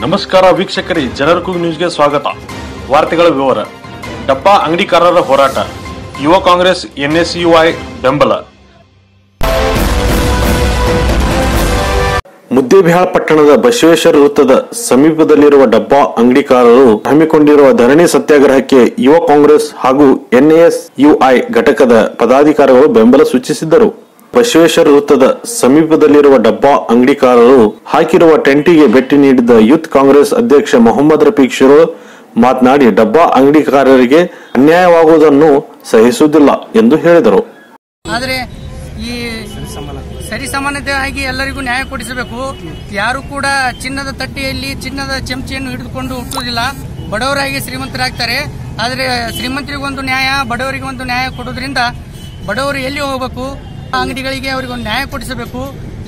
ನಮಸ್ಕಾರ ವೀಕ್ಷಕರೇ, ಜನರ ಕೂಗು ನ್ಯೂಸ್ಗೆ ಸ್ವಾಗತ. ವಾರ್ತೆಗಳ ವಿವರ. ಡಬ್ಬಾ ಅಂಗಡಿಕಾರರ ಹೋರಾಟ. ಯುವ ಕಾಂಗ್ರೆಸ್, ಎನ್ಎಸ್ಯುಐ ಬೆಂಬಲ. ಮುದ್ದೇಬಿಹಾಳ್ ಪಟ್ಟಣದ ಬಸವೇಶ್ವರ ವೃತ್ತದ ಸಮೀಪದಲ್ಲಿರುವ ಡಬ್ಬಾ ಅಂಗಡಿಕಾರರು ಹಮ್ಮಿಕೊಂಡಿರುವ ಧರಣಿ ಸತ್ಯಾಗ್ರಹಕ್ಕೆ ಯುವ ಕಾಂಗ್ರೆಸ್ ಹಾಗೂ ಎನ್ಎಸ್ಯುಐ ಘಟಕದ ಪದಾಧಿಕಾರಿಗಳು ಬೆಂಬಲ ಸೂಚಿಸಿದ್ದರು. ಬಸವೇಶ್ವರ ವೃತ್ತದ ಸಮೀಪದಲ್ಲಿರುವ ಡಬ್ಬಾ ಅಂಗಡಿಕಾರರು ಹಾಕಿರುವ ಟೆಂಟಿಗೆ ಭೇಟಿ ನೀಡಿದ ಯೂತ್ ಕಾಂಗ್ರೆಸ್ ಅಧ್ಯಕ್ಷ ಮೊಹಮ್ಮದ್ ರಫೀಕ್ ಶಿರೋ ಮಾತನಾಡಿ, ಡಬ್ಬಾ ಅಂಗಡಿಕಾರರಿಗೆ ಅನ್ಯಾಯವಾಗುವುದನ್ನು ಸಹಿಸುವುದಿಲ್ಲ ಎಂದು ಹೇಳಿದರು. ಆದರೆ ಈ ಸರಿ ಸಮಾನತೆ ಆಗಿ ಎಲ್ಲರಿಗೂ ನ್ಯಾಯ ಕೊಡಿಸಬೇಕು. ಯಾರು ಕೂಡ ಚಿನ್ನದ ತಟ್ಟೆಯಲ್ಲಿ, ಚಿನ್ನದ ಚಮಚೆಯನ್ನು ಹಿಡಿದುಕೊಂಡು ಹುಟ್ಟುವುದಿಲ್ಲ. ಬಡವರಾಗಿ ಶ್ರೀಮಂತರಾಗ್ತಾರೆ. ಆದರೆ ಶ್ರೀಮಂತರಿಗೊಂದು ನ್ಯಾಯ ಬಡವರಿಗೆ ಒಂದು ನ್ಯಾಯ ಕೊಡೋದ್ರಿಂದ ಬಡವರು ಎಲ್ಲಿ ಹೋಗಬೇಕು? ಅಂಗಡಿಗಳಿಗೆ ಅವರಿಗೆ ಒಂದು ನ್ಯಾಯ ಕೊಡಿಸಬೇಕು.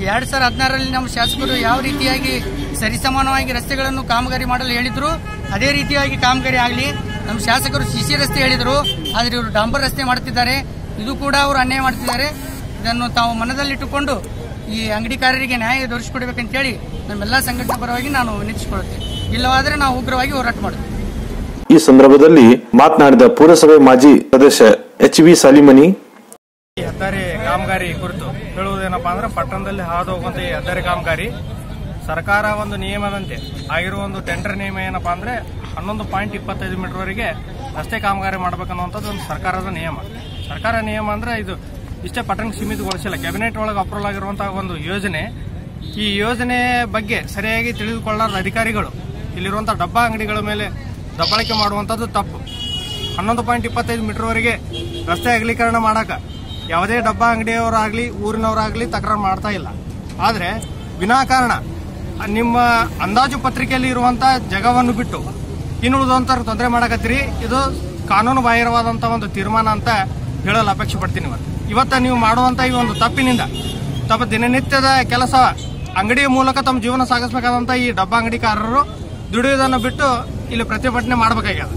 ಎರಡ್ ಸಾವಿರದ ಹದಿನಾರರಲ್ಲಿ ನಮ್ಮ ಶಾಸಕರು ಯಾವ ರೀತಿಯಾಗಿ ಸರಿಸಮಾನವಾಗಿ ರಸ್ತೆಗಳನ್ನು ಕಾಮಗಾರಿ ಮಾಡಲು ಹೇಳಿದ್ರು ಅದೇ ರೀತಿಯಾಗಿ ಕಾಮಗಾರಿ ಆಗಲಿ. ನಮ್ಮ ಶಾಸಕರು ಸಿಸಿ ರಸ್ತೆ ಹೇಳಿದರು ಆದರೆ ಇವರು ಡಾಂಬರ್ ರಸ್ತೆ ಮಾಡುತ್ತಿದ್ದಾರೆ. ಇದು ಕೂಡ ಅವರು ಅನ್ಯಾಯ ಮಾಡ್ತಿದ್ದಾರೆ. ಇದನ್ನು ತಾವು ಮನದಲ್ಲಿಟ್ಟುಕೊಂಡು ಈ ಅಂಗಡಿಕಾರರಿಗೆ ನ್ಯಾಯ ದೊರಕಿಸಿಕೊಡ್ಬೇಕಂತೇಳಿ ನಮ್ಮೆಲ್ಲ ಸಂಘಟನೆ ಪರವಾಗಿ ನಾನು ವಿನಂತಿಸಿಕೊಳ್ಳುತ್ತೇನೆ. ಇಲ್ಲವಾದರೆ ನಾವು ಉಗ್ರವಾಗಿ ಹೋರಾಟ ಮಾಡುತ್ತೇವೆ. ಈ ಸಂದರ್ಭದಲ್ಲಿ ಮಾತನಾಡಿದ ಪುರಸಭೆ ಮಾಜಿ ಸದಸ್ಯ ಎಚ್ ವಿ ಸಾಲಿಮನಿ. ಹೆದ್ದಾರಿ ಕಾಮಗಾರಿ ಕುರಿತು ಹೇಳುವುದೇನಪ್ಪ ಅಂದ್ರೆ ಪಟ್ಟಣದಲ್ಲಿ ಹಾದು ಹೋಗುವಂತ ಹೆದ್ದಾರಿ ಕಾಮಗಾರಿ ಸರ್ಕಾರ ಒಂದು ನಿಯಮದಂತೆ ಆಗಿರುವ ಒಂದು ಟೆಂಡರ್ ನಿಯಮ ಏನಪ್ಪ ಅಂದ್ರೆ ಹನ್ನೊಂದು ಪಾಯಿಂಟ್ ಇಪ್ಪತ್ತೈದು ಮೀಟರ್ವರೆಗೆ ರಸ್ತೆ ಕಾಮಗಾರಿ ಮಾಡಬೇಕನ್ನುವಂಥದ್ದು ಒಂದು ಸರ್ಕಾರದ ನಿಯಮ. ಸರ್ಕಾರ ನಿಯಮ ಅಂದ್ರೆ ಇದು ಇಷ್ಟೇ ಪಟ್ಟಣಕ್ಕೆ ಸೀಮಿತಗೊಳಿಸಿಲ್ಲ. ಕ್ಯಾಬಿನೆಟ್ ಒಳಗೆ ಅಪ್ರೂವಲ್ ಆಗಿರುವಂತಹ ಒಂದು ಯೋಜನೆ. ಈ ಯೋಜನೆ ಬಗ್ಗೆ ಸರಿಯಾಗಿ ತಿಳಿದುಕೊಳ್ಳಾರದ ಅಧಿಕಾರಿಗಳು, ಇಲ್ಲಿರುವಂತಹ ಡಬ್ಬಾ ಅಂಗಡಿಗಳ ಮೇಲೆ ದಬ್ಬಾಳಿಕೆ ಮಾಡುವಂಥದ್ದು ತಪ್ಪು. ಹನ್ನೊಂದು ಪಾಯಿಂಟ್ ಇಪ್ಪತ್ತೈದು ಮೀಟರ್ವರೆಗೆ ರಸ್ತೆ ಅಗಲೀಕರಣ ಮಾಡಕ ಯಾವುದೇ ಡಬ್ಬ ಅಂಗಡಿಯವರಾಗ್ಲಿ, ಊರಿನವರಾಗಲಿ ತಕರಾರು ಮಾಡ್ತಾ ಇಲ್ಲ. ಆದರೆ ವಿನಾಕಾರಣ ನಿಮ್ಮ ಅಂದಾಜು ಪತ್ರಿಕೆಯಲ್ಲಿ ಇರುವಂಥ ಜಗವನ್ನು ಬಿಟ್ಟು ಇನ್ನುಳಿದಂತ ತೊಂದರೆ ಮಾಡಕತ್ತೀರಿ. ಇದು ಕಾನೂನು ಬಾಹಿರವಾದಂತ ಒಂದು ತೀರ್ಮಾನ ಅಂತ ಹೇಳಲು ಅಪೇಕ್ಷೆ ಪಡ್ತೀನಿ ಇವತ್ತು. ಇವತ್ತ ನೀವು ಮಾಡುವಂತ ಈ ಒಂದು ತಪ್ಪಿನಿಂದ, ತಮ್ಮ ದಿನನಿತ್ಯದ ಕೆಲಸ, ಅಂಗಡಿಯ ಮೂಲಕ ತಮ್ಮ ಜೀವನ ಸಾಗಿಸಬೇಕಾದಂತ ಈ ಡಬ್ಬ ಅಂಗಡಿಕಾರರು ದುಡಿಯೋದನ್ನು ಬಿಟ್ಟು ಇಲ್ಲಿ ಪ್ರತಿಭಟನೆ ಮಾಡಬೇಕಾಗ್ಯದ.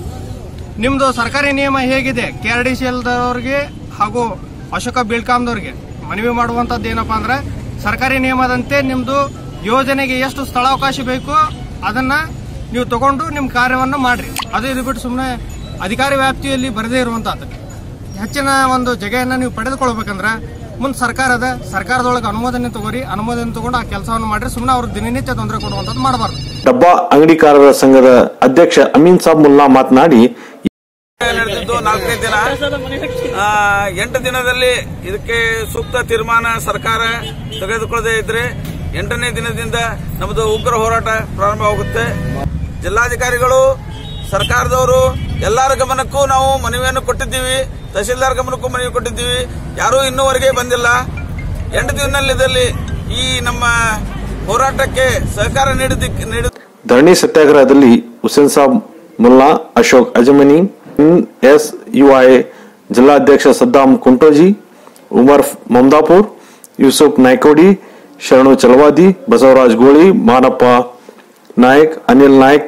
ನಿಮ್ಮದು ಸರ್ಕಾರಿ ನಿಯಮ ಹೇಗಿದೆ? ಕೆ ಆರ್ ಡಿ ಸಿ ಎಲ್ದವ್ರಿಗೆ ಹಾಗೂ ಅಶೋಕ ಬೀಳ್ಕಾಮ್ದವ್ರಿಗೆ ಮನವಿ ಮಾಡುವಂತದ್ದು ಏನಪ್ಪಾ ಅಂದ್ರೆ ಸರ್ಕಾರಿ ನಿಯಮದಂತೆ ನಿಮ್ದು ಯೋಜನೆಗೆ ಎಷ್ಟು ಸ್ಥಳಾವಕಾಶ ಬೇಕು ಅದನ್ನ ನೀವು ತಗೊಂಡು ನಿಮ್ ಕಾರ್ಯವನ್ನು ಮಾಡ್ರಿ. ಅದು ಇದು ಬಿಟ್ಟು ಸುಮ್ಮನೆ ಅಧಿಕಾರಿ ವ್ಯಾಪ್ತಿಯಲ್ಲಿ ಬರದೇ ಇರುವಂಥದ್ದು. ಹೆಚ್ಚಿನ ಒಂದು ಜಗೆಯನ್ನ ನೀವು ಪಡೆದುಕೊಳ್ಬೇಕಂದ್ರೆ ಮುಂದೆ ಸರ್ಕಾರದ, ಸರ್ಕಾರದೊಳಗೆ ಅನುಮೋದನೆ ತಗೋರಿ, ಅನುಮೋದನೆ ತಗೊಂಡು ಆ ಕೆಲಸವನ್ನು ಮಾಡ್ರಿ ಸುಮ್ಮನೆ ಅವ್ರು ದಿನನಿತ್ಯ ತೊಂದರೆ ಕೊಡುವಂಥದ್ದು ಮಾಡಬಾರ್ದು. ಡಬ್ಬಾ ಅಂಗಡಿಕಾರರ ಸಂಘದ ಅಧ್ಯಕ್ಷ ಅಮೀನ್ ಸಾಬ್ ಮುಲ್ಲಾ ಮಾತನಾಡಿ ನಡೆದಿದ್ದು ನಾಲ್ಕನೇ ದಿನ. ಎಂಟು ದಿನದಲ್ಲಿ ಇದಕ್ಕೆ ಸೂಕ್ತ ತೀರ್ಮಾನ ಸರ್ಕಾರ ತೆಗೆದುಕೊಳ್ಳದೇ ಇದ್ರೆ ಎಂಟನೇ ದಿನದಿಂದ ನಮ್ಮದು ಉಗ್ರ ಹೋರಾಟ ಪ್ರಾರಂಭವಾಗುತ್ತೆ. ಜಿಲ್ಲಾಧಿಕಾರಿಗಳು, ಸರ್ಕಾರದವರು ಎಲ್ಲರ ಗಮನಕ್ಕೂ ನಾವು ಮನವಿಯನ್ನು ಕೊಟ್ಟಿದ್ದೀವಿ. ತಹಸೀಲ್ದಾರ್ ಗಮನಕ್ಕೂ ಮನವಿ ಕೊಟ್ಟಿದ್ದೀವಿ. ಯಾರೂ ಇನ್ನೂವರೆಗೆ ಬಂದಿಲ್ಲ. ಎಂಟು ದಿನದಲ್ಲಿ ಈ ನಮ್ಮ ಹೋರಾಟಕ್ಕೆ ಸಹಕಾರ ನೀಡಿದ ನೀಡಿ ಧರಣಿ ಸತ್ಯಾಗ್ರಹದಲ್ಲಿ ಹುಸೇನ್ ಸಾಬ್ ಮುಲ್ಲಾ, ಅಶೋಕ್ ಅಜಮನಿ ಎಸ್ ಯುಐ ಜಿಲ್ಲಾಧ್ಯಕ್ಷ ಸದ್ದಾಂ ಕುಂಟೋಜಿ ಉಮರ್ ಮಮದಾಪುರ್ ಯೂಸುಫ್ ನಾಯ್ಕೋಡಿ ಶರಣು ಚಲವಾದಿ ಬಸವರಾಜ್ ಗೋಳಿ ಮಾನಪ್ಪ ನಾಯಕ್ ಅನಿಲ್ ನಾಯಕ್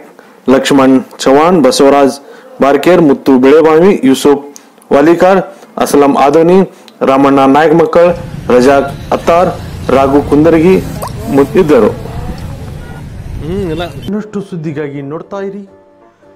ಲಕ್ಷ್ಮಣ್ ಚವಾಣ್ ಬಸವರಾಜ್ ಬಾರ್ಕೇರ್ ಮುತ್ತು ಬೆಳೆಬಾವಿ ಯೂಸುಫ್ ವಾಲಿಕಾರ್ ಅಸ್ಲಂ ಆದೋನಿ ರಾಮಣ್ಣ ನಾಯಕ್ ಮಕ್ಕಳ್ ರಜಾಕ್ ಅತ್ತಾರ್ ರಾಘು ಕುಂದರ್ಗಿ ಮು- ಇದ್ದರು ಇನ್ನಷ್ಟು ಸುದ್ದಿಗಾಗಿ ನೋಡ್ತಾ ಇರಿ